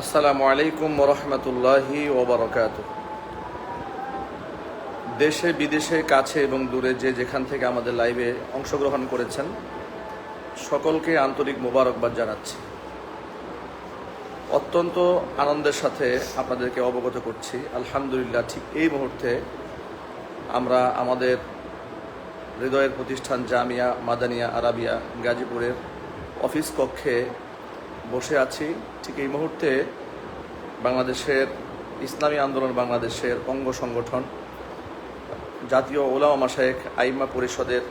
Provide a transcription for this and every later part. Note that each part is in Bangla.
আসসালামু আলাইকুম রহমতুল্লাহি ওবরকাত দেশে, বিদেশে, কাছে এবং দূরে যে যেখান থেকে আমাদের লাইভে অংশগ্রহণ করেছেন, সকলকে আন্তরিক মোবারকবাদ জানাচ্ছি। অত্যন্ত আনন্দের সাথে আপনাদেরকে অবগত করছি। আলহামদুলিল্লাহ, ঠিক এই মুহূর্তে আমরা আমাদের হৃদয়ের প্রতিষ্ঠান জামিয়া মাদানিয়া আরাবিয়া গাজীপুরের অফিস কক্ষে বসে আছি। ঠিক এই মুহূর্তে বাংলাদেশের ইসলামী আন্দোলন, বাংলাদেশের অঙ্গ সংগঠন, জাতীয় ওলামা মাসায়েক আইমা পরিষদের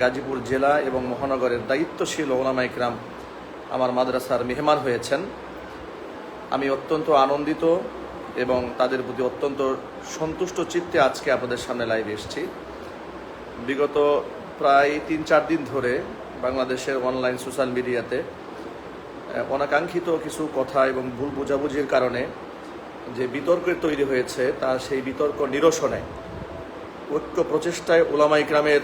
গাজীপুর জেলা এবং মহানগরের দায়িত্বশীল ওলামা ইকরাম আমার মাদ্রাসার মেহমান হয়েছেন। আমি অত্যন্ত আনন্দিত এবং তাদের প্রতি অত্যন্ত সন্তুষ্ট চিত্তে আজকে আপনাদের সামনে লাইভে এসেছি। বিগত প্রায় তিন চার দিন ধরে বাংলাদেশের অনলাইন সোশ্যাল মিডিয়াতে অনাকাঙ্ক্ষিত কিছু কথা এবং ভুল বোঝাবুঝির কারণে যে বিতর্কের তৈরি হয়েছে তা সেই বিতর্ক নিরসনে, ঐক্য প্রচেষ্টায় ওলামা ইকরামের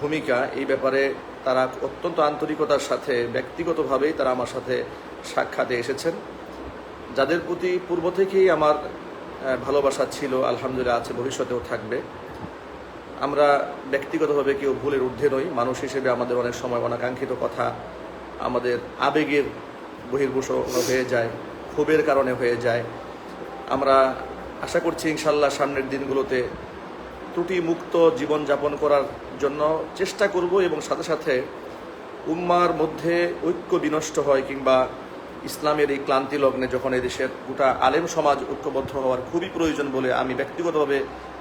ভূমিকা, এই ব্যাপারে তারা অত্যন্ত আন্তরিকতার সাথে, ব্যক্তিগতভাবেই তারা আমার সাথে সাক্ষাতে এসেছেন। যাদের প্রতি পূর্ব থেকেই আমার ভালোবাসা ছিল, আলহামদুলিল্লাহ আছে, ভবিষ্যতেও থাকবে। আমরা ব্যক্তিগতভাবে কেউ ভুলের ঊর্ধ্বে নই, মানুষ হিসেবে আমাদের অনেক সময় অনাকাঙ্ক্ষিত কথা আমাদের আবেগের বহির্ভূষণ হয়ে যায়, ক্ষোভের কারণে হয়ে যায়। আমরা আশা করছি ইনশাল্লাহ সামনের দিনগুলোতে ত্রুটি মুক্ত জীবনযাপন করার জন্য চেষ্টা করব এবং সাথে সাথে উম্মার মধ্যে ঐক্য বিনষ্ট হয় কিংবা ইসলামের এই ক্লান্তি লগ্নে যখন এদেশের গোটা আলেম সমাজ ঐক্যবদ্ধ হওয়ার খুবই প্রয়োজন বলে আমি ব্যক্তিগতভাবে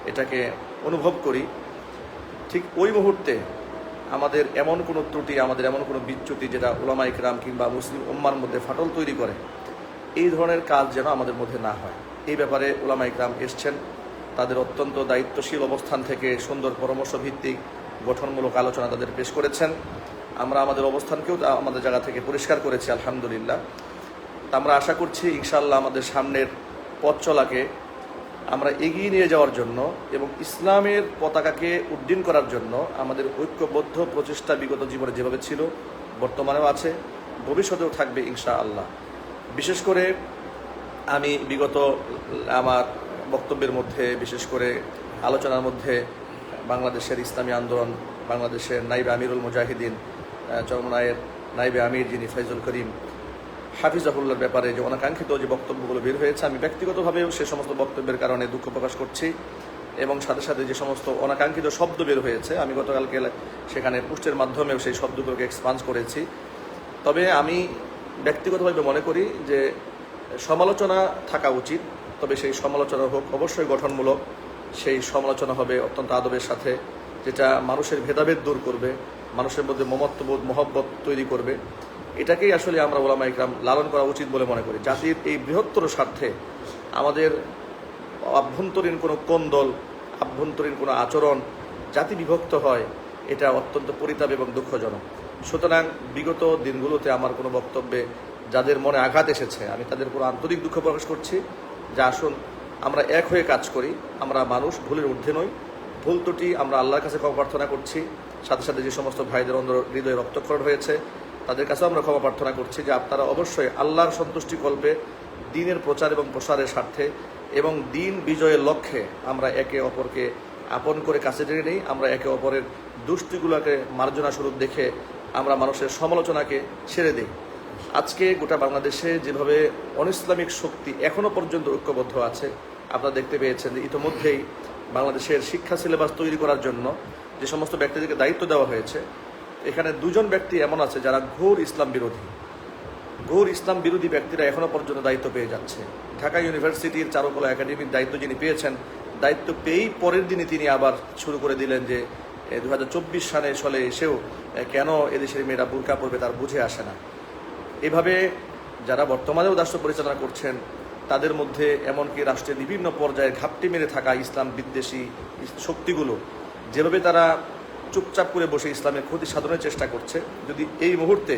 এটাকে অনুভব করি, ঠিক ওই মুহূর্তে আমাদের এমন কোনো ত্রুটি, আমাদের এমন কোনো বিচ্যুতি যেটা ওলামা ইকরাম কিংবা মুসলিম উম্মার মধ্যে ফাটল তৈরি করে, এই ধরনের কাজ যেন আমাদের মধ্যে না হয়। এই ব্যাপারে ওলামা ইকরাম এসছেন। তাদের অত্যন্ত দায়িত্বশীল অবস্থান থেকে সুন্দর পরামর্শ ভিত্তিক গঠনমূলক আলোচনা তাদের পেশ করেছেন। আমরা আমাদের অবস্থানকেও আমাদের জায়গা থেকে পরিষ্কার করেছি, আলহামদুলিল্লাহ। তা আমরা আশা করছি ইনশাল্লাহ আমাদের সামনের পথ চলাকে আমরা এগিয়ে নিয়ে যাওয়ার জন্য এবং ইসলামের পতাকাকে উড্ডীন করার জন্য আমাদের ঐক্যবদ্ধ প্রচেষ্টা বিগত জীবনে যেভাবে ছিল, বর্তমানেও আছে, ভবিষ্যতেও থাকবে ইনশা আল্লাহ বিশেষ করে আমি বিগত আমার বক্তব্যের মধ্যে, বিশেষ করে আলোচনার মধ্যে বাংলাদেশের ইসলামী আন্দোলন, বাংলাদেশের নাইবে আমিরুল মুজাহিদিন চরমনায়ের নাইবে আমির যিনি ফৈজুল করিম হাফিজাহুল্লার ব্যাপারে যে অনাকাঙ্ক্ষিত যে বক্তব্যগুলো বের হয়েছে, আমি ব্যক্তিগতভাবেও সে সমস্ত বক্তব্যের কারণে দুঃখ প্রকাশ করছি এবং সাথে সাথে যে সমস্ত অনাকাঙ্ক্ষিত শব্দ বের হয়েছে, আমি গতকালকে সেখানে পুষ্টের মাধ্যমেও সেই শব্দগুলোকে এক্সপান্স করেছি। তবে আমি ব্যক্তিগতভাবে মনে করি যে সমালোচনা থাকা উচিত, তবে সেই সমালোচনা হোক অবশ্যই গঠনমূলক। সেই সমালোচনা হবে অত্যন্ত আদবের সাথে, যেটা মানুষের ভেদাভেদ দূর করবে, মানুষের মধ্যে মমত্ববোধ, মহব্বত তৈরি করবে। এটাকেই আসলে আমরা ওলামা ইকরাম লালন করা উচিত বলে মনে করি। জাতির এই বৃহত্তর স্বার্থে আমাদের আভ্যন্তরীণ কোনো কোন্দল আভ্যন্তরীণ কোনো আচরণ জাতি বিভক্ত হয়, এটা অত্যন্ত পরিতাপ এবং দুঃখজনক। সুতরাং বিগত দিনগুলোতে আমার কোনো বক্তব্যে যাদের মনে আঘাত এসেছে, আমি তাদের কোনো আন্তরিক দুঃখ প্রকাশ করছি। যে আসুন, আমরা এক হয়ে কাজ করি, আমরা মানুষ ভুলের ঊর্ধ্বে নই। ভুল ত্রুটি আমরা আল্লাহর কাছে প্রার্থনা করছি। সাথে সাথে যে সমস্ত ভাইদের অন্তর হৃদয়ে রক্তক্ষরণ হয়েছে তাদের কাছেও আমরা ক্ষমা প্রার্থনা করছি যে আপনারা অবশ্যই আল্লাহর সন্তুষ্টি কল্পে দিনের প্রচার এবং প্রসারের স্বার্থে এবং দিন বিজয়ের লক্ষ্যে আমরা একে অপরকে আপন করে কাছে টেনে নিই, আমরা একে অপরের দুষ্টিগুলোকে মার্জনা স্বরূপ দেখে আমরা মানুষের সমালোচনাকে ছেড়ে দিই। আজকে গোটা বাংলাদেশে যেভাবে অনিসলামিক শক্তি এখনও পর্যন্ত ঐক্যবদ্ধ আছে, আপনারা দেখতে পেয়েছেন যে ইতোমধ্যেই বাংলাদেশের শিক্ষা সিলেবাস তৈরি করার জন্য যে সমস্ত ব্যক্তিদেরকে দায়িত্ব দেওয়া হয়েছে এখানে দুজন ব্যক্তি এমন আছে যারা ঘোর ইসলাম বিরোধী। ঘোর ইসলাম বিরোধী ব্যক্তিরা এখনও পর্যন্ত দায়িত্ব পেয়ে যাচ্ছে। ঢাকা ইউনিভার্সিটির চারুকলা একাডেমির দায়িত্ব যিনি পেয়েছেন, দায়িত্ব পেয়েই পরের দিনই তিনি আবার শুরু করে দিলেন যে দু হাজার চব্বিশ সালে সালে এসেও কেন এদেশের মেয়েরা বুরকা পড়বে তার বুঝে আসে না। এভাবে যারা বর্তমানেও রাষ্ট্র পরিচালনা করছেন, তাদের মধ্যে এমনকি রাষ্ট্রের বিভিন্ন পর্যায়ে ঘাপটি মেরে থাকা ইসলাম বিদ্বেষী শক্তিগুলো, যেভাবে তারা চুপচাপ করে বসে ইসলামের ক্ষতি সাধনের চেষ্টা করছে। যদি এই মুহূর্তে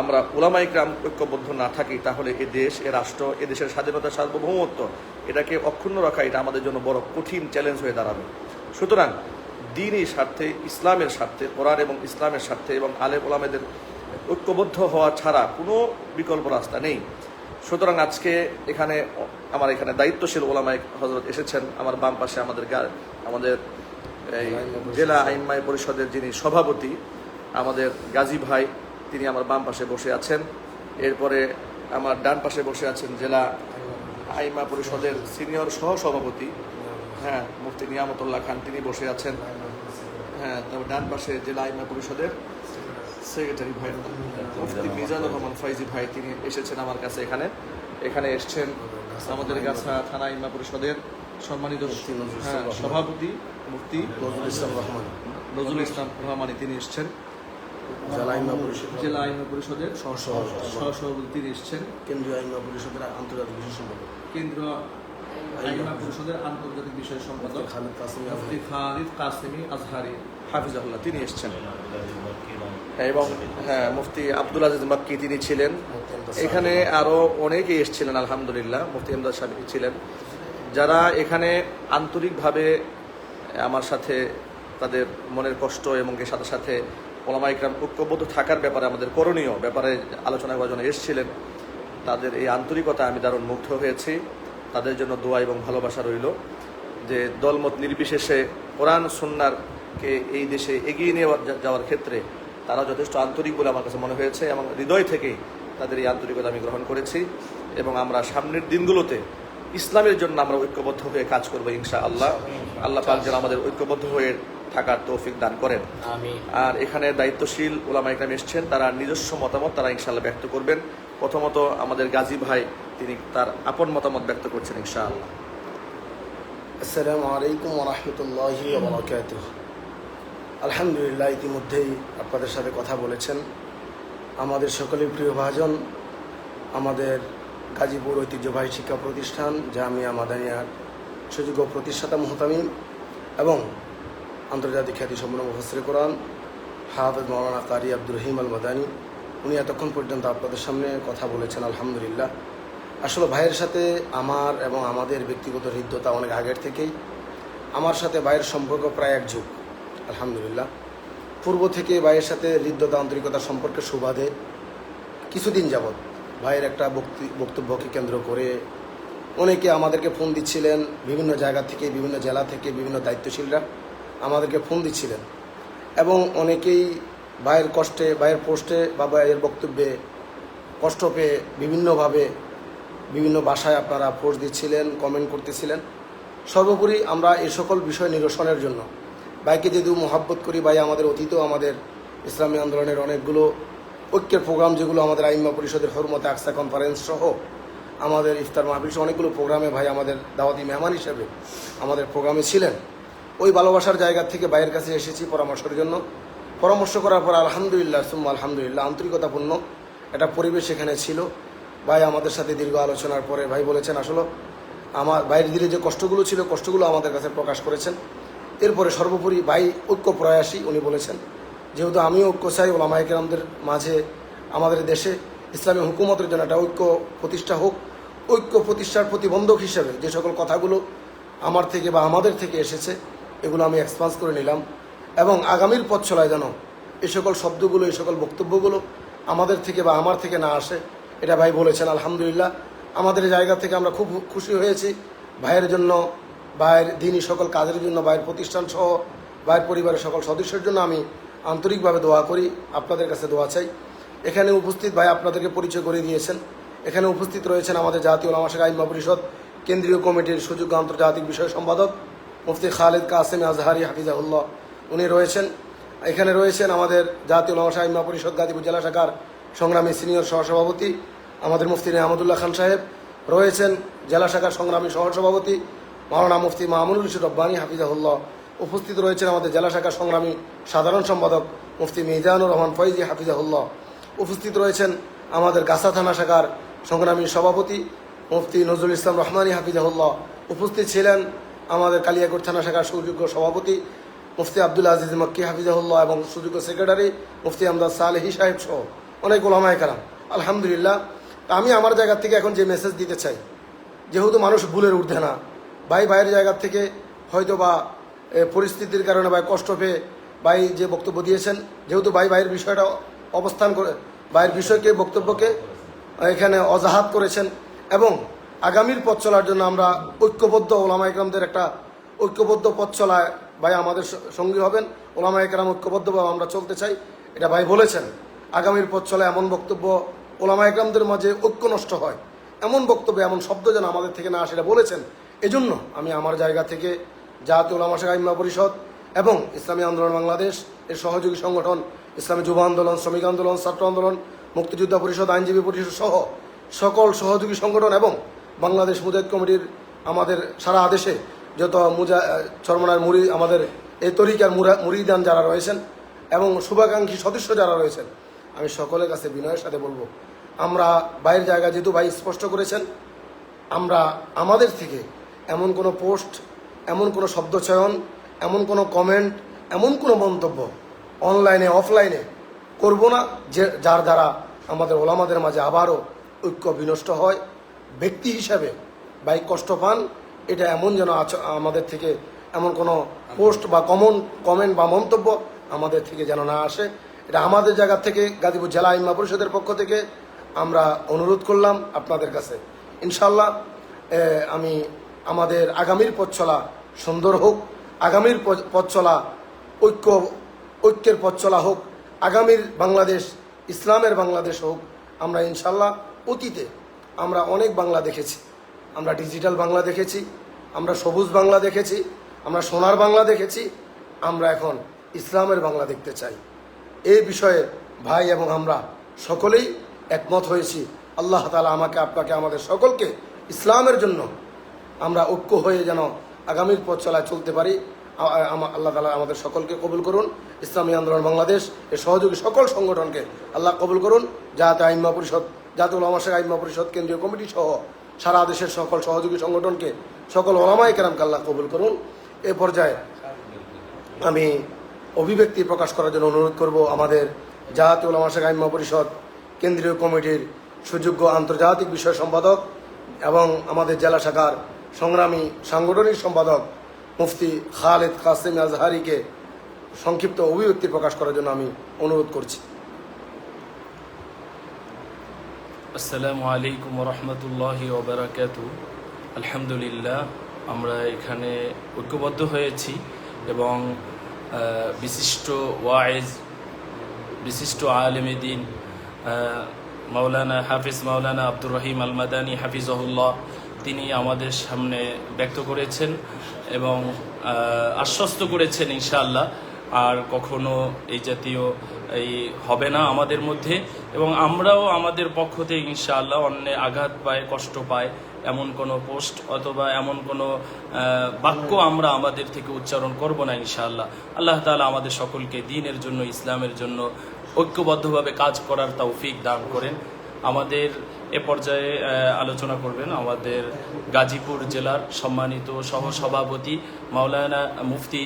আমরা ওলামাই গ্রাম ঐক্যবদ্ধ না থাকি, তাহলে এ দেশ, এ রাষ্ট্র, এ দেশের স্বাধীনতা সার্বভৌমত্ব, এটাকে অক্ষুণ্ণ রাখা, এটা আমাদের জন্য বড় কঠিন চ্যালেঞ্জ হয়ে দাঁড়াবে। সুতরাং দিনই স্বার্থে, ইসলামের স্বার্থে, কোরআন এবং ইসলামের স্বার্থে এবং আলেম ওলামেদের ঐক্যবদ্ধ হওয়া ছাড়া কোনো বিকল্প রাস্তা নেই। সুতরাং আজকে এখানে, আমার এখানে দায়িত্বশীল ওলামায় হজরত এসেছেন, আমার বাম পাশে আমাদের আমাদের এই জেলা আইনমাই পরিষদের যিনি সভাপতি, আমাদের গাজী ভাই, তিনি আমার বাম পাশে বসে আছেন। এরপরে আমার ডান পাশে বসে আছেন জেলা আইমা পরিষদের সিনিয়র সহ সভাপতি হ্যাঁ মুফতি নিয়ামতুল্লাহ খান, তিনি বসে আছেন। হ্যাঁ তবে ডান পাশে জেলা আইমা পরিষদের সেক্রেটারি ভাই, মুফতি মিজানুর রহমান ফাইজি ভাই, তিনি এসেছেন আমার কাছে এখানে। এখানে এসছেন আমাদের গাছা থানা ইমা পরিষদের সম্মানিত হ্যাঁ, সভাপতি মুফতি নজরুল ইসলাম রহমান। নজরুল ইসলাম রহমানি তিনি এসছেন। জেলা আইমা পরিষদ। জেলা আইমা পরিষদের সহসভাপতি তিনি এসছেন। কেন্দ্রীয় আইমা পরিষদের আন্তর্জাতিক বিশেষ সম্পাদক। কেন্দ্র আইমা পরিষদের আন্তর্জাতিক বিষয় সম্পাদক খালিদ কাসিম মুফতি খালিদ কাসিমি আজহারি। হাফিজাহুল্লাহ তিনি এসছেন। এবং হ্যাঁ মুফতি আব্দুল আজিজ মাক্কি তিনি ছিলেন। এখানে আরও অনেকেই এসেছিলেন আলহামদুলিল্লাহ। মুফতি আমদাদ সাহেব ছিলেন। যারা এখানে আন্তরিকভাবে আমার সাথে তাদের মনের কষ্ট এবং এর সাথে সাথে ওলামা ইকরাম ঐক্যবদ্ধ থাকার ব্যাপারে আমাদের করণীয় ব্যাপারে আলোচনা করার জন্য এসেছিলেন, তাদের এই আন্তরিকতা আমি দারুণ মুগ্ধ হয়েছি। তাদের জন্য দোয়া এবং ভালোবাসা রইল যে দলমত নির্বিশেষে কোরআন সুন্নারকে এই দেশে এগিয়ে নিয়ে যাওয়ার ক্ষেত্রে তারা যথেষ্ট আন্তরিক বলে আমার কাছে মনে হয়েছে এবং হৃদয় থেকেই তাদের এই আন্তরিকতা আমি গ্রহণ করেছি এবং আমরা সামনের দিনগুলোতে ইসলামের জন্য আমরা ঐক্যবদ্ধ হয়ে কাজ করব ইনশা আল্লাহ আল্লাহ পাক যেন আমাদের ঐক্যবদ্ধ হয়ে থাকার তৌফিক দান করেন। আমি আর এখানে দায়িত্বশীল ওলামা ইকরাম এসছেন তারা নিজস্ব মতামত তারা ইনশাআল্লাহ ব্যক্ত করবেন। প্রথমত আমাদের গাজী ভাই তিনি তার আপন মতামত ব্যক্ত করছেন ইনশাআল্লাহ। আসসালামু আলাইকুম ওরহমতুল্লাহি ওবরাকাত আলহামদুলিল্লাহ ইতিমধ্যেই আপনাদের সাথে কথা বলেছেন। আমাদের সকলের প্রিয় ভাজন আমাদের গাজীপুর ঐতিহ্যবাহী শিক্ষা প্রতিষ্ঠান জামিয়া মাদানিয়ার সুযোগ্য প্রতিষ্ঠাতা মুহতামিম এবং আন্তর্জাতিক খ্যাতি সম্পন্ন মুফসরে কোরআন হাফেজ মৌলানা কারি আব্দুর রহিম আল মাদানী উনি এতক্ষণ পর্যন্ত আপনাদের সামনে কথা বলেছেন, আলহামদুলিল্লাহ। আসলে ভাইয়ের সাথে আমার এবং আমাদের ব্যক্তিগত হৃদ্যতা অনেক আগের থেকেই। আমার সাথে ভাইয়ের সম্পর্ক প্রায় এক যুগ আলহামদুলিল্লাহ। পূর্ব থেকে ভাইয়ের সাথে হৃদ্যতা, আন্তরিকতা সম্পর্কে সুবাদে কিছুদিন যাবৎ ভাইয়ের একটা বক্তি বক্তব্যকে কেন্দ্র করে অনেকে আমাদেরকে ফোন দিচ্ছিলেন, বিভিন্ন জায়গা থেকে, বিভিন্ন জেলা থেকে, বিভিন্ন দায়িত্বশীলরা আমাদেরকে ফোন দিচ্ছিলেন। এবং অনেকেই ভাইয়ের কষ্টে, ভাইয়ের পোস্টে বা ভাইয়ের বক্তব্যে কষ্ট পেয়ে বিভিন্নভাবে বিভিন্ন ভাষায় আপনারা পোস্ট দিচ্ছিলেন, কমেন্ট করতেছিলেন। সর্বোপরি আমরা এ সকল বিষয় নিরসনের জন্য ভাইকে যদিও মোহাব্বত করি, ভাই আমাদের অতীতেও আমাদের ইসলামী আন্দোলনের অনেকগুলো ঐক্যের প্রোগ্রাম যেগুলো আমাদের আইম্মা পরিষদের হরমতে আকসা কনফারেন্স সহ আমাদের ইফতার মাহফিল অনেকগুলো প্রোগ্রামে ভাই আমাদের দাওয়াতি মেহমান হিসেবে আমাদের প্রোগ্রামে ছিলেন। ওই ভালোবাসার জায়গা থেকে ভাইয়ের কাছে এসেছি পরামর্শের জন্য। পরামর্শ করার পর আলহামদুলিল্লাহ, সুম্মা আলহামদুলিল্লাহ, আন্তরিকতাপূর্ণ একটা পরিবেশ এখানে ছিল। ভাই আমাদের সাথে দীর্ঘ আলোচনার পরে ভাই বলেছেন, আসলে আমার ভাইয়ের দিলে যে কষ্টগুলো ছিল, কষ্টগুলো আমাদের কাছে প্রকাশ করেছেন। এরপরে সর্বোপরি ভাই ঐক্য প্রয়াসী, উনি বলেছেন যেহেতু আমিও ঐক্য চাই ওলামাইকেরামদের মাঝে আমাদের দেশে ইসলামী হুকুমতের জন্য একটা ঐক্য প্রতিষ্ঠা হোক, ঐক্য প্রতিষ্ঠার প্রতিবন্ধক হিসেবে যে সকল কথাগুলো আমার থেকে বা আমাদের থেকে এসেছে, এগুলো আমি এক্সপান্স করে নিলাম এবং আগামীর পথ চলায় যেন এই সকল শব্দগুলো এই সকল বক্তব্যগুলো আমাদের থেকে বা আমার থেকে না আসে, এটা ভাই বলেছেন, আলহামদুলিল্লাহ। আমাদের জায়গা থেকে আমরা খুব খুশি হয়েছি। ভাইয়ের জন্য, ভাইয়ের দিনই সকল কাজের জন্য, ভাইয়ের প্রতিষ্ঠান সহ, ভাইয়ের পরিবারের সকল সদস্যের জন্য আমি আন্তরিকভাবে দোয়া করি, আপনাদের কাছে দোয়া চাই। এখানে উপস্থিত ভাই আপনাদেরকে পরিচয় করে দিয়েছেন। এখানে উপস্থিত রয়েছেন আমাদের জাতীয় লামাশাক আইমা পরিষদ, কেন্দ্রীয় কমিটির সুযোগ্য আন্তর্জাতিক বিষয় সম্পাদক মুফতি খালেদ কাসেম আজহারি হাফিজাউল্লাহ উনি রয়েছেন। এখানে রয়েছেন আমাদের জাতীয় লামাশা আইমা পরিষদ, গাজীপুর জেলা শাখার সংগ্রামী সিনিয়র সহসভাপতি আমাদের মুফতি আহমদুল্লাহ খান সাহেব। রয়েছেন জেলা শাখার সংগ্রামী সহসভাপতি মাওলানা মুফতি মামুনুল ইসুর রব্বানী হাফিজাহুল্লাহ। উপস্থিত রয়েছেন আমাদের জেলা শাখার সংগ্রামী সাধারণ সম্পাদক মুফতি মিজানুর রহমান ফৈজি হাফিজাহুল্লাহ। উপস্থিত রয়েছেন আমাদের গাছা থানা শাখার সংগ্রামী সভাপতি মুফতি নজরুল ইসলাম রহমানী, হাফিজাহুল্লাহ। উপস্থিত ছিলেন আমাদের কালিয়াকোট থানা শাখার সুযোগ্য সভাপতি মুফতি আব্দুল আজিজ মক্কি, হাফিজাহুল্লাহ, এবং সুযোগ্য সেক্রেটারি মুফতি আমদাদ সালেহি সাহেব সহ অনেক ওলামায় কালাম আলহামদুলিল্লাহ, আমি আমার জায়গা থেকে এখন যে মেসেজ দিতে চাই, যেহেতু মানুষ ভুলের ঊর্ধ্বে না, ভাই ভাইয়ের জায়গা থেকে হয়তো বা পরিস্থিতির কারণে ভাই কষ্ট পেয়ে ভাই যে বক্তব্য দিয়েছেন, যেহেতু ভাই ভাইয়ের বিষয়টা অবস্থান করে, ভাইয়ের বিষয়কে, বক্তব্যকে এখানে অজাহাত করেছেন এবং আগামীর পথ চলার জন্য আমরা ঐক্যবদ্ধ ওলামা একরামদের একটা ঐক্যবদ্ধ পথ চলায় ভাই আমাদের সঙ্গী হবেন। ওলামা একরাম ঐক্যবদ্ধভাবে আমরা চলতে চাই, এটা ভাই বলেছেন। আগামীর পথ চলায় এমন বক্তব্য ওলামা একরামদের মাঝে ঐক্য নষ্ট হয়। এমন বক্তব্য, এমন শব্দ যেন আমাদের থেকে না আসে, এটা বলেছেন। এজন্য আমি আমার জায়গা থেকে জাতীয় ওলামা শাখা ইম্মা পরিষদ এবং ইসলামী আন্দোলন বাংলাদেশ, এর সহযোগী সংগঠন, ইসলামী যুব আন্দোলন, শ্রমিক আন্দোলন, ছাত্র আন্দোলন, মুক্তিযোদ্ধা পরিষদ, আইনজীবী পরিষদ সহ সকল সহযোগী সংগঠন এবং বাংলাদেশ মুজাহিদ কমিটির আমাদের সারা দেশে যত মুজা চরমনার মুড়ি আমাদের এই তরিকার মুরা- মুরিদান যারা রয়েছেন এবং শুভাকাঙ্ক্ষী সদস্য যারা রয়েছেন, আমি সকলের কাছে বিনয়ের সাথে বলব, আমরা বাইরের জায়গা যেহেতু ভাই স্পষ্ট করেছেন, আমরা আমাদের থেকে এমন কোনো পোস্ট এমন কোনো শব্দচয়ন, এমন কোনো কমেন্ট এমন কোনো মন্তব্য অনলাইনে অফলাইনে করব না, যে, যার দ্বারা আমাদের ওলামাদের মাঝে আবারও ঐক্য বিনষ্ট হয়। ব্যক্তি হিসাবে বাইক কষ্ট পান, এটা এমন যেন আমাদের থেকে এমন কোনো পোস্ট বা কমন কমেন্ট বা মন্তব্য আমাদের থেকে যেন না আসে। এটা আমাদের জায়গা থেকে, গাজীপুর জেলা ইম্মা পরিষদের পক্ষ থেকে আমরা অনুরোধ করলাম আপনাদের কাছে। ইনশাল্লাহ আমি আমাদের আগামীর পথ চলা সুন্দর হোক, আগামীর পথ চলা ঐক্য, ঐক্যের পথ চলা হোক, আগামীর বাংলাদেশ, ইসলামের বাংলাদেশ হোক, আমরা ইনশাল্লাহ অতীতে আমরা অনেক বাংলা দেখেছি। আমরা ডিজিটাল বাংলা দেখেছি, আমরা সবুজ বাংলা দেখেছি, আমরা সোনার বাংলা দেখেছি, আমরা এখন ইসলামের বাংলা দেখতে চাই। এই বিষয়ে ভাই এবং আমরা সকলেই একমত হয়েছি। আল্লাহ তালা আমাকে, আপনাকে, আমাদের সকলকে ইসলামের জন্য আমরা ঐক্য হয়ে যেন আগামীর পথ চলায় চলতে পারি। আল্লাহ তালা আমাদের সকলকে কবুল করুন। ইসলামী আন্দোলন বাংলাদেশ, এর সহযোগী সকল সংগঠনকে আল্লাহ কবুল করুন। যাতে আইম্মা পরিষদ জাতীয় ওলামা শাখা আইম্মা পরিষদ কেন্দ্রীয় কমিটি সহ সারা দেশের সকল সহযোগী সংগঠনকে সকল ওলামাই কেরামকে আল্লাহ কবুল করুন। এ পর্যায়ে আমি অভিব্যক্তি প্রকাশ করার জন্য অনুরোধ করব আমাদের ওলামা শাখা আইম্মা পরিষদ কেন্দ্রীয় কমিটির সুযোগ্য আন্তর্জাতিক বিষয় সম্পাদক এবং আমাদের জেলা শাখার সংগ্রামী সাংগঠনিক সম্পাদক মুফতি খালেদ কাসেম আজহারিকে সংক্ষিপ্ত অভিব্যক্তি প্রকাশ করার জন্য আমি অনুরোধ করছি। আসসালামু আলাইকুম রহমতুল্লাহ ওবরাকাতু আলহামদুলিল্লাহ আমরা এখানে ঐক্যবদ্ধ হয়েছি এবং বিশিষ্ট ওয়াইজ বিশিষ্ট আলেমে দিন আহ, মাওলানা হাফিজ মাওলানা আব্দুর রহিম আল মাদানী হাফিজহুল্লাহ তিনি আমাদের সামনে ব্যক্ত করেছেন এবং আশ্বস্ত করেছেন ইনশাআল্লাহ। আর কখনো এই জাতীয় এই হবে না আমাদের মধ্যে। এবং আমরাও আমাদের পক্ষ থেকে ইনশাআল্লাহ অন্য আঘাত পায়, কষ্ট পায় এমন কোনো পোস্ট অথবা এমন কোনো বাক্য আমরা আমাদের থেকে উচ্চারণ করব না ইনশাআল্লাহ। আল্লাহ তাআলা আমাদের সকলকে দিনের জন্য, ইসলামের জন্য ঐক্যবদ্ধভাবে কাজ করার তৌফিক দান করেন। আমাদের এ পর্যায়ে আলোচনা করবেন আমাদের গাজীপুর জেলার সম্মানিত সহসভাপতি মাওলানা মুফতি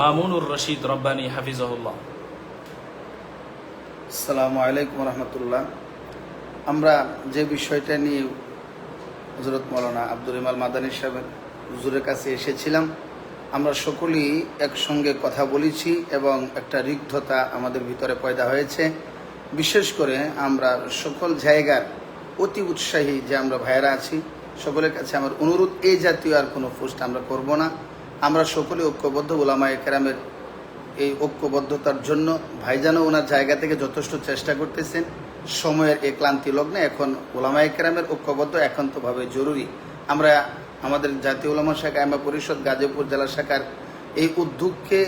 মামুনুর রশিদ রব্বানী, হাফিজহুল্লাহ। আসসালামু আলাইকুম রহমতুল্লাহ। আমরা যে বিষয়টা নিয়ে হজরত মৌলানা আব্দুল ইমাল মাদানী সাহেবের হুজুরের কাছে এসেছিলাম, আমরা সকলেই একসঙ্গে কথা বলেছি এবং একটা রিগ্ধতা আমাদের ভিতরে পয়দা হয়েছে। বিশেষ করে আমরা সকল জায়গার অতি উৎসাহী যে আমরা ভাইয়েরা আছি, সকলের কাছে আমার অনুরোধ এই জাতীয় আর কোনো পোস্ট আমরা করব না। আমরা সকলে ঐক্যবদ্ধ ওলামায়ে কেরামের এই ঐক্যবদ্ধতার জন্য ভাইজানও ওনার জায়গা থেকে যথেষ্ট চেষ্টা করতেছেন। সময়ের এই ক্লান্তি লগ্নে এখন ওলামা একরামের ঐক্যবদ্ধ একান্তভাবে জরুরি। আমরা আমাদের জাতীয় ওলামা শাখা আইমা পরিষদ গাজীপুর জেলা শাখার এই উদ্যোগকে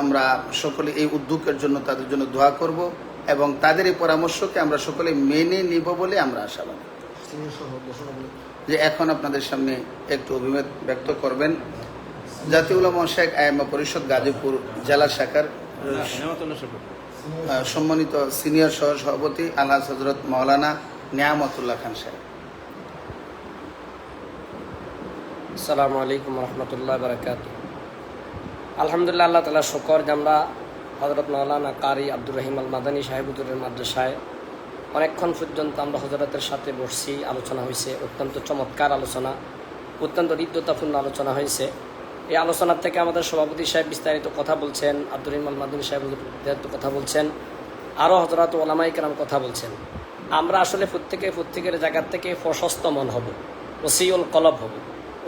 আমরা সকলে এই উদ্যোগের জন্য তাদের জন্য দোয়া করব। এবং তাদের এই পরামর্শকে আমরা সকলে মেনে নিব বলে আমরা আশাবাদী। যে এখন আপনাদের সামনে একটু অভিমত ব্যক্ত করবেন। জাতীয় শেখ আয়ামা পরিষদ গাজীপুর জেলা শাখার সম্মানিত সিনিয়র সহ সভাপতি আল্লাহ হজরত মৌলানা নিয়ামতুল্লাহ খান সাহেব। আসসালামু আলাইকুম রহমতুল্লাহ বারকাত আলহামদুলিল্লাহ, আল্লাহ তালা শকর যে আমরা হজরত মৌলানা কারি আব্দুর রহিম আল মাদানী সাহেবুদ্দুরের মাদ্রাসায় অনেকক্ষণ পর্যন্ত আমরা হজরতের সাথে বসছি, আলোচনা হয়েছে অত্যন্ত চমৎকার আলোচনা, অত্যন্ত হৃদ্যতাপূর্ণ আলোচনা হয়েছে এই আলোচনার থেকে আমাদের সভাপতি সাহেব বিস্তারিত কথা বলছেন, আব্দুর রহিম আল মাদানী সাহেব বিস্তারিত কথা বলছেন, আরও হজরত ওলামাই কেরাম কথা বলছেন। আমরা আসলে প্রত্যেকে প্রত্যেকের জায়গার থেকে প্রশস্ত মন হব, ওসিউল কলব হব।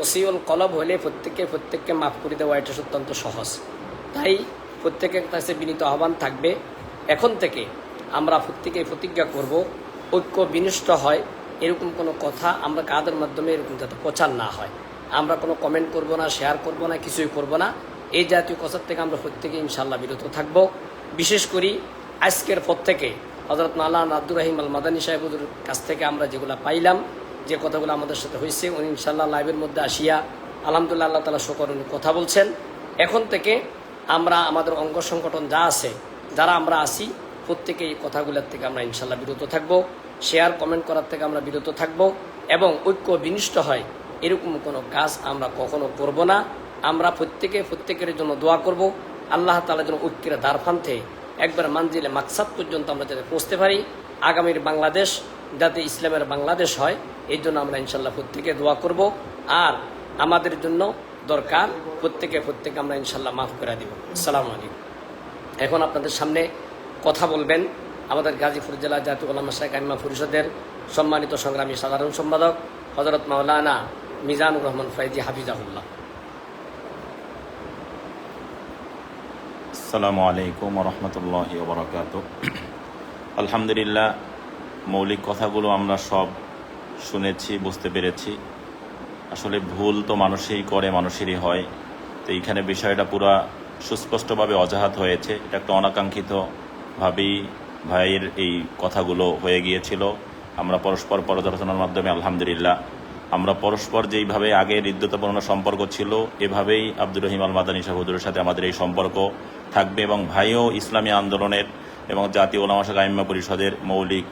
ওসিউল কলব হলে প্রত্যেকে প্রত্যেককে মাফ করে দেওয়া এটা অত্যন্ত সহজ। তাই প্রত্যেকের কাছে বিনীত আহ্বান থাকবে। এখন থেকে আমরা প্রত্যেকে প্রতিজ্ঞা করব, ঐক্য বিনষ্ট হয়, এরকম কোনো কথা আমরা কাদের মাধ্যমে এরকম যাতে প্রচার না হয়। আমরা কোনো কমেন্ট করব না শেয়ার করব না, কিছুই করব না। এই জাতীয় কথার থেকে আমরা প্রত্যেকে ইনশাল্লাহ বিরত থাকব। বিশেষ করি আজকের পর থেকে হজরত মালান আব্দুর রাহিম আল মাদানী সাহেবুর কাছ থেকে আমরা যেগুলো পাইলাম, যে কথাগুলো আমাদের সাথে হয়েছে উনি ইনশাল্লাহ লাইভের মধ্যে আসিয়া আলহামদুলিল্লাহ আল্লাহ তালা শকর উনি কথা বলছেন। এখন থেকে আমরা, আমাদের অঙ্গ সংগঠন যা আছে, যারা আমরা আসি প্রত্যেকে এই কথাগুলোর থেকে আমরা ইনশাল্লাহ বিরত থাকব শেয়ার কমেন্ট করার থেকে আমরা বিরত থাকব এবং ঐক্য বিনিষ্ট হয়, এরকম কোনো কাজ আমরা কখনো করব না। আমরা প্রত্যেকে, প্রত্যেকের জন্য দোয়া করব। আল্লাহ তালা যেন ঐক্যের দ্বারফান্তে একবার মানজিলে মাকসাদ পর্যন্ত আমরা যাতে পৌঁছতে পারি, আগামীর বাংলাদেশ যাতে ইসলামের বাংলাদেশ হয়, এই জন্য আমরা ইনশাল্লাহ প্রত্যেকে দোয়া করব। আর আমাদের জন্য দরকার, প্রত্যেকে প্রত্যেকে আমরা ইনশাল্লাহ মাফ করে দিব। সালাম আলাইকুম। এখন আপনাদের সামনে কথা বলবেন আমাদের গাজীপুর জেলা জাতীয় ওলামা শাহ কাইমা পরিষদের সম্মানিত সংগ্রামী সাধারণ সম্পাদক হজরত মাওলানা মিজানুর রহমান ফাইজি হাফিজাহুল্লাহ। আসসালামু আলাইকুম রহমতুল্লাহ বরকাত আলহামদুলিল্লাহ, মৌলিক কথাগুলো আমরা সব শুনেছি, বুঝতে পেরেছি। আসলে ভুল তো মানুষই করে, মানুষেরই হয়। তো এইখানে বিষয়টা পুরা সুস্পষ্টভাবে অজাহাত হয়েছে। এটা একটা অনাকাঙ্ক্ষিতভাবেই ভাইয়ের এই কথাগুলো হয়ে গিয়েছিল। আমরা পরস্পর পর্যালোচনার মাধ্যমে আলহামদুলিল্লাহ। আমরা পরস্পর যেইভাবে আগে হৃদ্যতাপূর্ণ সম্পর্ক ছিল, এভাবেই আব্দুর রহিম আল মাদানী সাহুদুরের সাথে আমাদের এই সম্পর্ক থাকবে এবং ভাইও ইসলামী আন্দোলনের এবং জাতীয় ওলামাশা গাইম্মা পরিষদের মৌলিক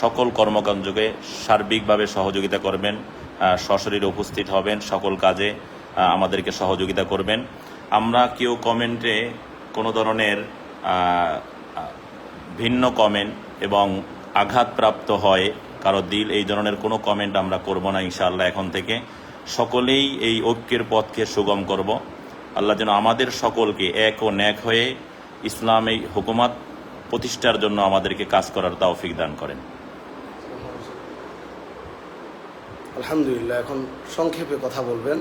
সকল কর্মকাণ্ডকে সার্বিকভাবে সহযোগিতা করবেন। সশরীরে উপস্থিত হবেন, সকল কাজে আমাদেরকে সহযোগিতা করবেন। আমরা কেউ কমেন্টে কোনো ধরনের ভিন্ন কমেন্ট এবং আঘাতপ্রাপ্ত হয়, কারও দিল এই ধরনের কোনো কমেন্ট আমরা করব না ইনশাআল্লাহ এখন থেকে। সকলেই এই ঐক্যের পথকে সুগম করব। আল্লাহ যেন আমাদের সকলকে এক ও ন্যাক হয়ে ইসলামী হুকুমাত প্রতিষ্ঠার জন্য আমাদেরকে কাজ করার তৌফিক দান করেন। আলহামদুলিল্লাহ, এখন সংক্ষেপে কথা বলবেন।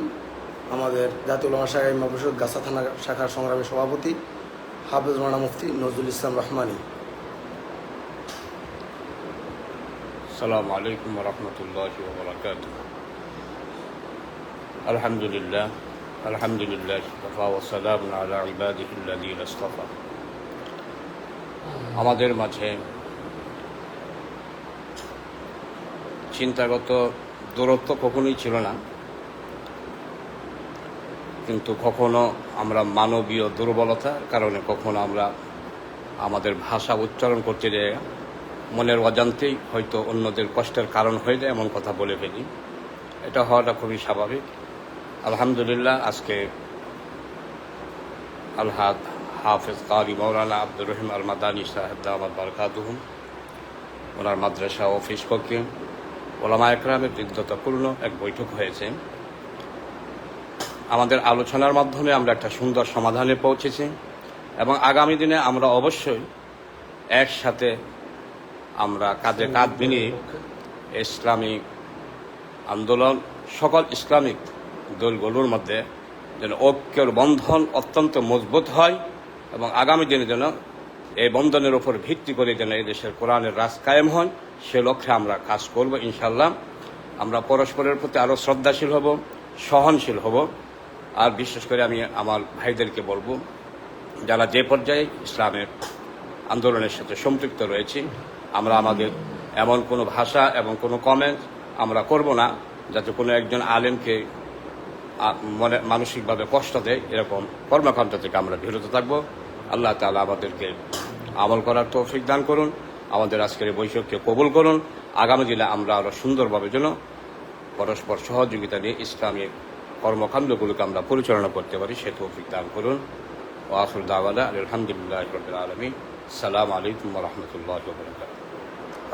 আমাদের জাতীয় লমা শাখা ইমাম পরিষদ গাছা থানা শাখার সংগ্রামী সভাপতি হাফিজ রানা মুফতি নজরুল ইসলাম রহমানি। সালাম আলাইকুম রহমতুল্লাহ আলহামদুলিল্লাহ আলহামদুলিল্লাহ আমাদের মাঝে চিন্তাগত দূরত্ব কখনোই ছিল না। কিন্তু কখনো আমরা মানবীয় দুর্বলতার কারণে, কখনো আমরা আমাদের ভাষা উচ্চারণ করতে যাই মনের অজান্তেই হয়তো অন্যদের কষ্টের কারণ হয়ে যায় এমন কথা বলে ফেলি। এটা হওয়াটা খুবই স্বাভাবিক। আলহামদুলিল্লাহ, আজকে আলহাদ হাফেজ কারি মৌলানা আব্দুর রহিম আল মাদানী সাহেব দামাদ বারকাতুহুম ওনার মাদ্রাসা অফিস কক্ষে ওলামা একরামের হৃদ্যতাপূর্ণ এক বৈঠক হয়েছে। আমাদের আলোচনার মাধ্যমে আমরা একটা সুন্দর সমাধানে পৌঁছেছি এবং আগামী দিনে আমরা অবশ্যই একসাথে আমরা কাঁধে কাঁধ মিলিয়ে ইসলামিক আন্দোলন, সকল ইসলামিক দলগুলোর মধ্যে যেন ঐক্যের বন্ধন অত্যন্ত মজবুত হয় এবং আগামী দিনে যেন এই বন্ধনের উপর ভিত্তি করে যেন এই দেশের কোরআনের রাজ কায়েম হয়। সে লক্ষ্যে আমরা কাজ করব ইনশাল্লাহ আমরা পরস্পরের প্রতি আরও শ্রদ্ধাশীল হব, সহনশীল হব। আর বিশেষ করে আমি আমার ভাইদেরকে বলব, যারা যে পর্যায়ে ইসলামের আন্দোলনের সাথে সম্পৃক্ত রয়েছি, আমরা আমাদের এমন কোনো ভাষা এবং কোনো কমেন্ট আমরা করব না, যাতে কোনো একজন আলেমকে মনে, মানসিকভাবে কষ্ট দেয়, এরকম কর্মকাণ্ড থেকে আমরা বিরত থাকব। আল্লাহ তালা আমাদেরকে আমল করার তৌফিক দান করুন। আমাদের আজকের এই বৈঠককে কবুল করুন। আগামী দিনে আমরা আরও সুন্দরভাবে যেন পরস্পর সহযোগিতা নিয়ে ইসলামিক কর্মকাণ্ডগুলোকে আমরা পরিচালনা করতে পারি, সে তৌফিক দান করুন। ও দাওয়ালা আলহামদুলিল্লাহ রবিল আলমী সালাম আলাইকুম রহমতুল্লাহ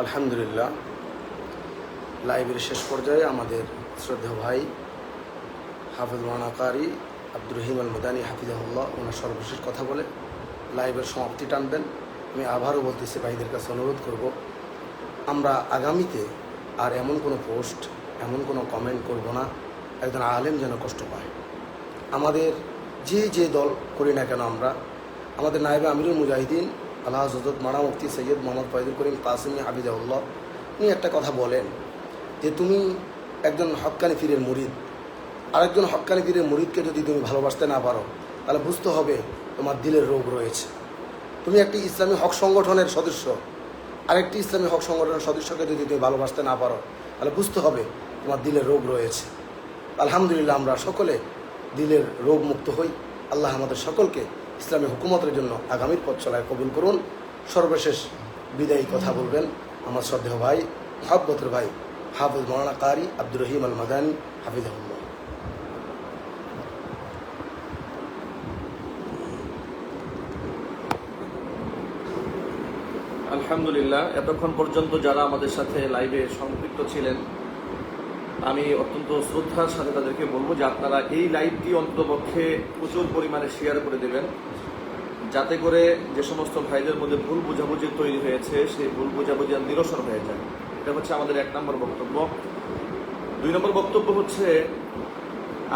আলহামদুলিল্লাহ। লাইভের শেষ পর্যায়ে আমাদের শ্রদ্ধেয় ভাই হাফিজ মানা কারি আব্দুর রহিম আল মদানী হাফিজাহুল্লাহ, ওনার সর্বশেষ কথা বলে লাইভের সমাপ্তি টানবেন। আমি আবারও বলতেছি ভাইদের কাছে অনুরোধ করব, আমরা আগামীতে আর এমন কোনো পোস্ট, এমন কোনো কমেন্ট করব না, একজন আলেম যেন কষ্ট পায়। আমাদের যে যে দল করি না কেন আমরা, আমাদের নায়েবে আমিরুল মুজাহিদিন, আল্লাহ হজরত মানা মুফতি সৈয়দ মোহাম্মদ ফয়দুল করিম কাসিমি হাবিজাউল্লাহ উনি একটা কথা বলেন যে তুমি একজন হক্কানি পীরের মুরিদ, আরেকজন হক্কানি পীরের মুরিদকে যদি তুমি ভালোবাসতে না পারো, তাহলে বুঝতে হবে তোমার দিলের রোগ রয়েছে। তুমি একটি ইসলামী হক সংগঠনের সদস্য, আরেকটি ইসলামী হক সংগঠনের সদস্যকে যদি তুমি ভালোবাসতে না পারো, তাহলে বুঝতে হবে তোমার দিলের রোগ রয়েছে। আলহামদুলিল্লাহ আমরা সকলে দিলের রোগ মুক্ত হই। আল্লাহ আমাদের সকলকে ইসলামী হুকুমতের জন্য আগামীর পথ চলায় কবুল করুন। সর্বশেষ বিদায়ী কথা বলবেন আমার শ্রদ্ধেয় ভাই, মহাব্বতের ভাই হাফিজ মৌলানা কারি আব্দুর রহিম আল মাদানী হাফিজাহুল্লাহ। আলহামদুলিল্লাহ, এতক্ষণ পর্যন্ত যারা আমাদের সাথে লাইভে সম্পৃক্ত ছিলেন, আমি অত্যন্ত শ্রদ্ধার সাথে তাদেরকে বলব যে আপনারা এই লাইভটি অন্ততপক্ষে প্রচুর পরিমাণে শেয়ার করে দেবেন। যাতে করে যে সমস্ত ভাইদের মধ্যে ভুল বোঝাবুঝি তৈরি হয়েছে, সেই ভুল বোঝাবুঝি আর নিরসন হয়ে যায়। এটা হচ্ছে আমাদের এক নম্বর বক্তব্য। দুই নম্বর বক্তব্য হচ্ছে,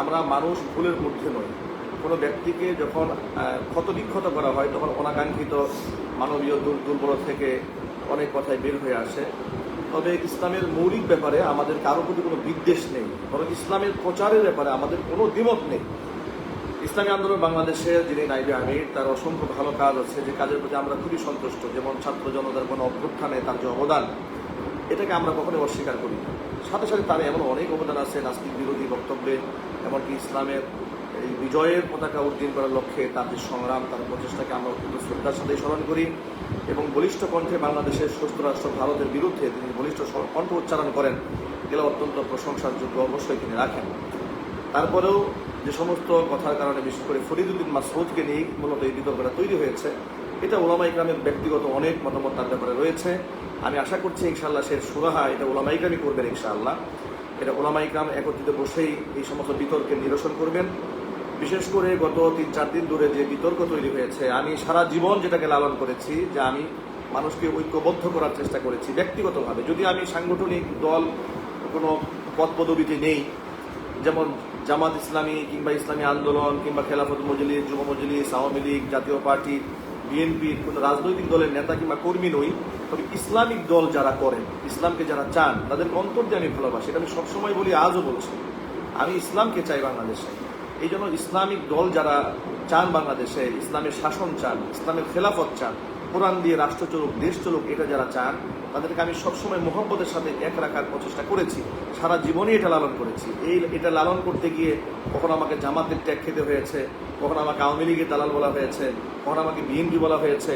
আমরা মানুষ ভুলের মধ্যে নই। কোনো ব্যক্তিকে যখন ক্ষতবিক্ষত করা হয়, তখন অনাকাঙ্ক্ষিত মানবীয় দুর- দুর্বল থেকে অনেক কথাই বের হয়ে আসে। তবে ইসলামের মৌলিক ব্যাপারে আমাদের কারও প্রতি কোনো বিদ্বেষ নেই, বরং ইসলামের প্রচারের ব্যাপারে আমাদের কোনো দ্বিমত নেই। ইসলামী আন্দোলন বাংলাদেশের যিনি নাইবে আমির, তার অসংখ্য ভালো কাজ আছে যে কাজের প্রতি আমরা খুবই সন্তুষ্ট, যেমন ছাত্র জনতার কোনো অভ্যুত্থানে তার যে অবদান, এটাকে আমরা কখনোই অস্বীকার করি সাথে সাথে তার এমন অনেক অবদান আছে নাস্তিক বিরোধী বক্তব্যে, এমনকি ইসলামের এই বিজয়ের পতাকা উদ্দিন করার লক্ষ্যে তার যে সংগ্রাম, তার প্রচেষ্টাকে আমরা অত্যন্ত শ্রদ্ধার সাথে স্মরণ করি এবং বলিষ্ঠ কণ্ঠে বাংলাদেশের সুস্থ রাষ্ট্র ভারতের বিরুদ্ধে তিনি বলিষ্ঠ কণ্ঠ উচ্চারণ করেন। এগুলো অত্যন্ত প্রশংসার যোগ্য অবশ্যই তিনি রাখেন। তারপরেও যে সমস্ত কথার কারণে বিশেষ করে ফরিদুদ্দিন মাসউদকে নিয়ে মূলত এই বিতর্কটা তৈরি হয়েছে, এটা ওলামা ইকরামের ব্যক্তিগত অনেক মতামত তার ব্যাপারে রয়েছে। আমি আশা করছি ইনশাআল্লাহ সে সুরাহা এটা ওলামা ইকরামই করবেন ইনশাআল্লাহ। এটা ওলামা ইকরাম একত্রিত বসেই এই সমস্ত বিতর্কের নিরসন করবেন। বিশেষ করে গত তিন, চার দিন ধরে যে বিতর্ক তৈরি হয়েছে, আমি সারা জীবন যেটাকে লালন করেছি, যে আমি মানুষকে ঐক্যবদ্ধ করার চেষ্টা করেছি ব্যক্তিগতভাবে। যদি আমি সাংগঠনিক দল কোনো পদ পদবিতে নেই, যেমন জামাত ইসলামী কিংবা ইসলামী আন্দোলন কিংবা খেলাফত মজলিস, যুব মজলিস, আওয়ামী লীগ, জাতীয় পার্টি বিএনপির কোনো রাজনৈতিক দলের নেতা কিংবা কর্মী নই, তবে ইসলামিক দল যারা করেন, ইসলামকে যারা চান, তাদের অন্তর আমি ভালোবাসি। এটা আমি সবসময় বলি, আজও বলছি। আমি ইসলামকে চাই বাংলাদেশে। এই জন্য ইসলামিক দল যারা চান বাংলাদেশে, ইসলামের শাসন চান, ইসলামের খেলাফত চান, কোরআন দিয়ে রাষ্ট্র চলুক, দেশ চলুক, এটা যারা চান, তাদেরকে আমি সবসময় মোহব্বতের সাথে এক রাখার প্রচেষ্টা করেছি। সারা জীবনই এটা লালন করেছি। এই, এটা লালন করতে গিয়ে কখনো আমাকে জামাতের ট্যাগ খেতে হয়েছে, কখনো আমাকে আওয়ামী লীগের দালাল বলা হয়েছে, কখনো আমাকে বিএনপি বলা হয়েছে।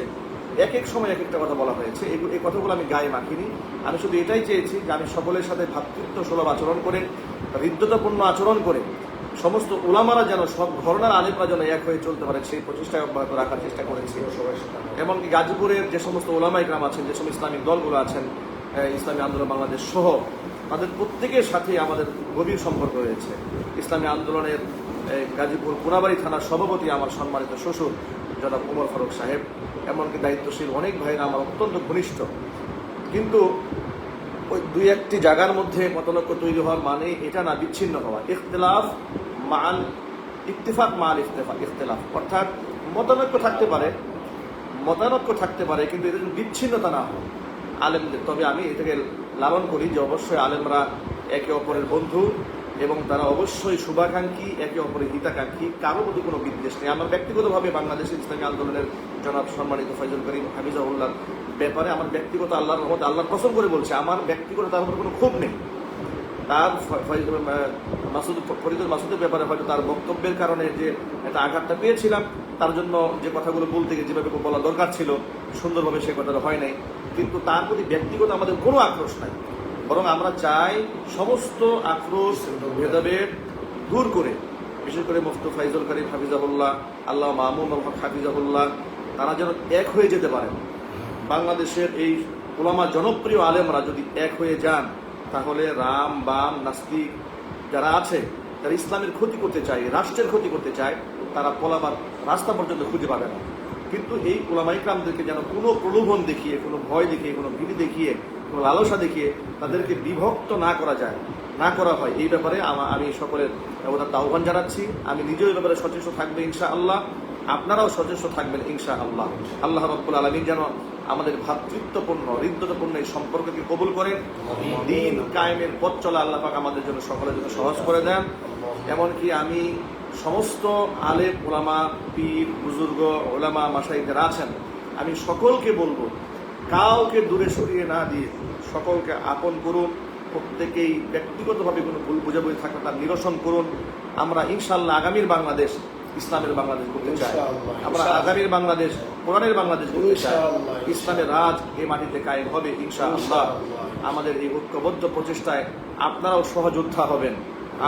এক এক সময় এক একটা কথা বলা হয়েছে। এই কথাগুলো আমি গায়ে মাখিনি। আমি শুধু এটাই চেয়েছি যে আমি সকলের সাথে ভ্রাতৃত্ব সুলভ আচরণ করে, হৃদ্যতাপূর্ণ আচরণ করে সমস্ত ওলামারা যেন সব ঘরনার আলেমরা যেন এক হয়ে চলতে পারে, সেই প্রচেষ্টা অব্যাহত রাখার চেষ্টা করেছি। এমনকি গাজীপুরের যে সমস্ত ওলামা ইকরাম আছেন, যে সমস্ত ইসলামিক দলগুলো আছেন ইসলামী আন্দোলন বাংলাদেশ সহ, তাদের প্রত্যেকের সাথে আমাদের গভীর সম্পর্ক রয়েছে। ইসলামী আন্দোলনের গাজীপুর কোনাবাড়ি থানার সভাপতি আমার সম্মানিত শ্বশুর, জনাব উমর ফারুক সাহেব। এমনকি দায়িত্বশীল অনেক ভাইরা আমার অত্যন্ত ঘনিষ্ঠ। কিন্তু ওই দুই একটি জায়গার মধ্যে মতলক্য তৈরি হওয়ার মানে এটা না, বিচ্ছিন্ন হওয়া। ইখতলাফ মাল ইত্তেফাক মাল ইফতেফা ইখতলাফ। অর্থাৎ মতানৈক্য থাকতে পারে, মতানৈক্য থাকতে পারে, কিন্তু এটা বিচ্ছিন্নতা না হয়। আলেমদের তবে আমি এটাকে লালন করি যে অবশ্যই আলেমরা একে অপরের বন্ধু এবং তারা অবশ্যই শুভাকাঙ্ক্ষী, একে অপরের হিতাকাঙ্ক্ষী কারও প্রতি কোনো বিদ্বেষ নেই। আমার ব্যক্তিগতভাবে বাংলাদেশের ইসলামী আন্দোলনের জনাব সম্মানিত ফয়জুল করিম হাফিজাউল্লাহ ব্যাপারে আমার ব্যক্তিগত আল্লাহর রহমত আল্লাহর পছন্দ করে বলছে, আমার ব্যক্তিগত তার উপর কোনো ক্ষোভ নেই। তার মাসুদ, ফরিদুল মাসুদের ব্যাপারে হয়তো তার বক্তব্যের কারণে যে একটা আঘাতটা পেয়েছিলাম, তার জন্য যে কথাগুলো বলতে গিয়ে যেভাবে বলা দরকার ছিল, সুন্দরভাবে সে কথাটা হয় নাই। কিন্তু তার প্রতি ব্যক্তিগত আমাদের কোনো আক্রোশ নাই। বরং আমরা চাই সমস্ত আক্রোশ ভেদাভেদ দূর করে। বিশেষ করে মুফতু ফাইজুল করিম হাফিজাহুল্লাহ, আল্লাহ মামুন হক হাফিজাহুল্লাহ, তারা যেন এক হয়ে যেতে পারেন। বাংলাদেশের এই ওলামা জনপ্রিয় আলেমরা যদি এক হয়ে যান, তাহলে রাম, বাম, নাস্তিক যারা আছে যারা ইসলামের ক্ষতি করতে চায়, রাষ্ট্রের ক্ষতি করতে চায়, তারা পলাবার রাস্তা পর্যন্ত খুঁজে পাবে না। কিন্তু এই ওলামা ইকরামদেরকে যেন কোনো প্রলোভন দেখিয়ে, কোনো ভয় দেখিয়ে, কোনো ভীতি দেখিয়ে কোনো লালসা দেখিয়ে তাদেরকে বিভক্ত না করা যায় না করা হয়। এই ব্যাপারে আমি সকলের অবদান আহ্বান জানাচ্ছি। আমি নিজেও এই ব্যাপারে সচেষ্ট থাকবে ইনশা আল্লাহ আপনারাও সচেষ্ট থাকবেন ইনশা আল্লাহ আল্লাহ রব্বুল আলমী যেন আমাদের ভ্রাতৃত্বপূর্ণ হৃদ্যতাপূর্ণ এই সম্পর্ককে কবুল করেন। দিন কায়েমের পথ চলা আল্লাহ পাক আমাদের জন্য সকলের জন্য সহজ করে দেন। এমনকি আমি সমস্ত আলেম ওলামা পীর বুজুর্গ ওলামা মাসাই যারা আছেন। আমি সকলকে বলব কাউকে দূরে সরিয়ে না দিয়ে সকলকে আপন করুন প্রত্যেকেই ব্যক্তিগতভাবে কোনো ভুল বুঝাবুঝি থাকলে তার নিরসন করুন। আমরা ইনশাল্লাহ আগামীর বাংলাদেশ ইসলামের বাংলাদেশ করতে চাই। আমরা আগামীর বাংলাদেশ কোরআনের বাংলাদেশ করতে চাই। ইসলামের রাজ এই মাটিতে কায়েম হবে ইনশাআল্লাহ। ইনশাআল্লাহ। আমাদের এই ঐক্যবদ্ধ প্রচেষ্টায় আপনারাও সহযোদ্ধা হবেন।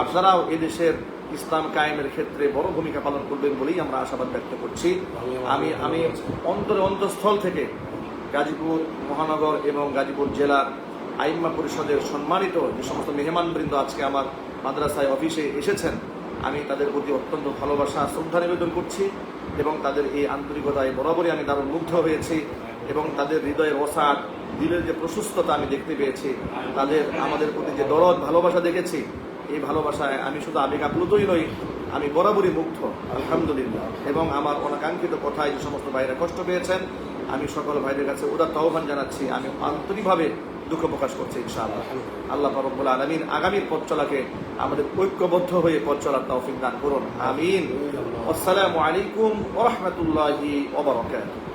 আপনারাও এদেশের ইসলাম কায়েমের ক্ষেত্রে বড় ভূমিকা পালন করবেন বলেই আমরা আশাবাদ ব্যক্ত করছি। আমি আমি অন্তরে অন্তঃস্থল থেকে গাজীপুর মহানগর এবং গাজীপুর জেলার আইম্মা পরিষদের সম্মানিত যে সমস্ত মেহমানবৃন্দ আজকে আমার মাদ্রাসায় অফিসে এসেছেন, আমি তাদের প্রতি অত্যন্ত ভালোবাসা, শ্রদ্ধা নিবেদন করছি এবং তাদের এই আন্তরিকতায় বরাবরই আমি দারুণ মুগ্ধ হয়েছি এবং তাদের হৃদয়ের অসাট দিলের যে প্রশস্ততা আমি দেখতে পেয়েছি, তাদের আমাদের প্রতি যে দরদ, ভালোবাসা দেখেছি, এই ভালোবাসায় আমি শুধু আবেগ আপ্লুতই নই, আমি বরাবরই মুগ্ধ, আলহামদুলিল্লাহ। এবং আমার অনাকাঙ্ক্ষিত কথায় যে সমস্ত ভাইরা কষ্ট পেয়েছেন আমি সকল ভাইদের কাছে ওদার তহবান জানাচ্ছি। আমি আন্তরিকভাবে দুঃখ প্রকাশ করছি ইনশাআল্লাহ। আল্লাহ রব্বুল আলমিন আগামীর পথ চলাকে আমাদের ঐক্যবদ্ধ হয়ে পথ চলার তৌফিক দান করুন। আমিন। আসসালামু আলাইকুম ওরহমতুল্লাহি ওবরাকাতুহু